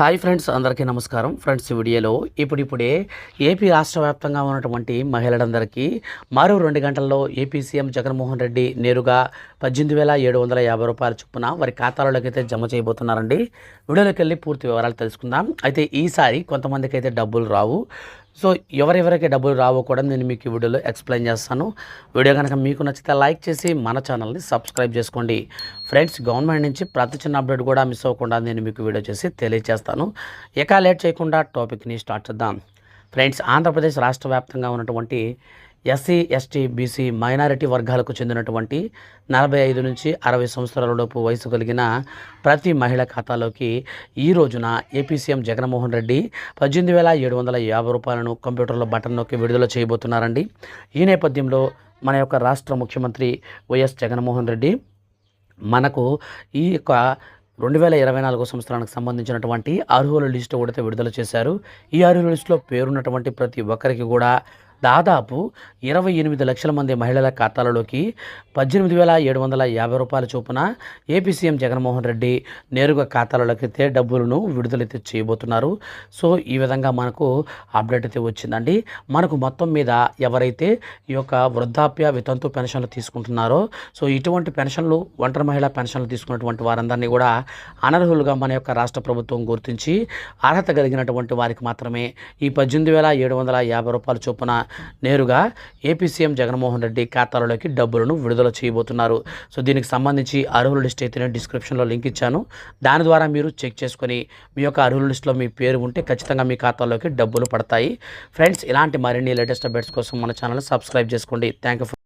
Hi friends అందరికీ నమస్కారం. Friends ఈ వీడియోలో ఇప్పుడిప్పుడే ఏపీ రాష్ట్ర వ్యాప్తంగా ఉన్నటువంటి మహిళలందరికీ మరో రెండు గంటల్లో ఏపీ సీఎం జగన్మోహన్ రెడ్డి నేరుగా పద్దెనిమిది వేల ఏడు వందల యాభై రూపాయల చొప్పున వారి ఖాతాలలోకి అయితే జమ చేయబోతున్నారండి. వీడియోలోకి వెళ్ళి పూర్తి వివరాలు తెలుసుకుందాం. అయితే ఈసారి కొంతమందికి అయితే డబ్బులు రావు. సో ఎవరెవరికి డబ్బులు రావో కూడా నేను మీకు ఈ వీడియోలో ఎక్స్ప్లెయిన్ చేస్తాను. వీడియో కనుక మీకు నచ్చితే లైక్ చేసి మన ఛానల్ని సబ్స్క్రైబ్ చేసుకోండి. ఫ్రెండ్స్ గవర్నమెంట్ నుంచి ప్రతి చిన్న అప్డేట్ కూడా మిస్ అవ్వకుండా నేను మీకు వీడియో చేసి తెలియజేస్తాను ఇక లేట్ చేయకుండా టాపిక్ని స్టార్ట్ చేద్దాం. ఫ్రెండ్స్ ఆంధ్రప్రదేశ్ రాష్ట్ర వ్యాప్తంగా ఉన్నటువంటి ఎస్సీ ఎస్టీ బీసీ మైనారిటీ వర్గాలకు చెందినటువంటి నలభై ఐదు నుంచి అరవై సంవత్సరాలలోపు వయసు కలిగిన ప్రతి మహిళ ఖాతాలోకి ఈ రోజున ఏపీ సీఎం జగన్మోహన్ రెడ్డి పద్దెనిమిది వేల ఏడు వందల యాభై రూపాయలను కంప్యూటర్లో బటన్ నొక్కి విడుదల చేయబోతున్నారండి. ఈ నేపథ్యంలో మన యొక్క రాష్ట్ర ముఖ్యమంత్రి వైఎస్ జగన్మోహన్ రెడ్డి మనకు ఈ యొక్క రెండు వేల ఇరవై నాలుగో సంవత్సరానికి సంబంధించినటువంటి అర్హుల లిస్టు కూడా విడుదల చేశారు. ఈ అర్హుల లిస్టులో పేరున్నటువంటి ప్రతి ఒక్కరికి కూడా దాదాపు ఇరవై ఎనిమిది లక్షల మంది మహిళల ఖాతాలలోకి పద్దెనిమిది వేల ఏడు వందల యాభై రూపాయల చొప్పున ఏపీ సీఎం జగన్మోహన్ రెడ్డి నేరుగా ఖాతాలలోకి అయితే డబ్బులను విడుదలైతే చేయబోతున్నారు. సో ఈ విధంగా మనకు అప్డేట్ అయితే వచ్చిందండి. మనకు మొత్తం మీద ఎవరైతే ఈ యొక్క వృద్ధాప్య వితంతు పెన్షన్లు తీసుకుంటున్నారో సో ఇటువంటి పెన్షన్లు ఒంటరి మహిళా పెన్షన్లు తీసుకున్నటువంటి వారందరినీ కూడా అనర్హులుగా మన యొక్క రాష్ట్ర ప్రభుత్వం గుర్తించి అర్హత కలిగినటువంటి వారికి మాత్రమే ఈ పద్దెనిమిది వేల ఏడు వందల యాభై రూపాయల చొప్పున నేరుగా ఏపీ సీఎం జగన్మోహన్ రెడ్డి ఖాతాలోకి డబ్బులను విడుదల చేయబోతున్నారు. సో దీనికి సంబంధించి అర్హుల లిస్ట్ అయితే నేను డిస్క్రిప్షన్లో లింక్ ఇచ్చాను. దాని ద్వారా మీరు చెక్ చేసుకొని మీ యొక్క అర్హుల లిస్టులో మీ పేరు ఉంటే ఖచ్చితంగా మీ ఖాతాలోకి డబ్బులు పడతాయి. ఫ్రెండ్స్ ఇలాంటి మరిన్ని లేటెస్ట్ అప్డేట్స్ కోసం మన ఛానల్ సబ్స్క్రైబ్ చేసుకోండి. Thank you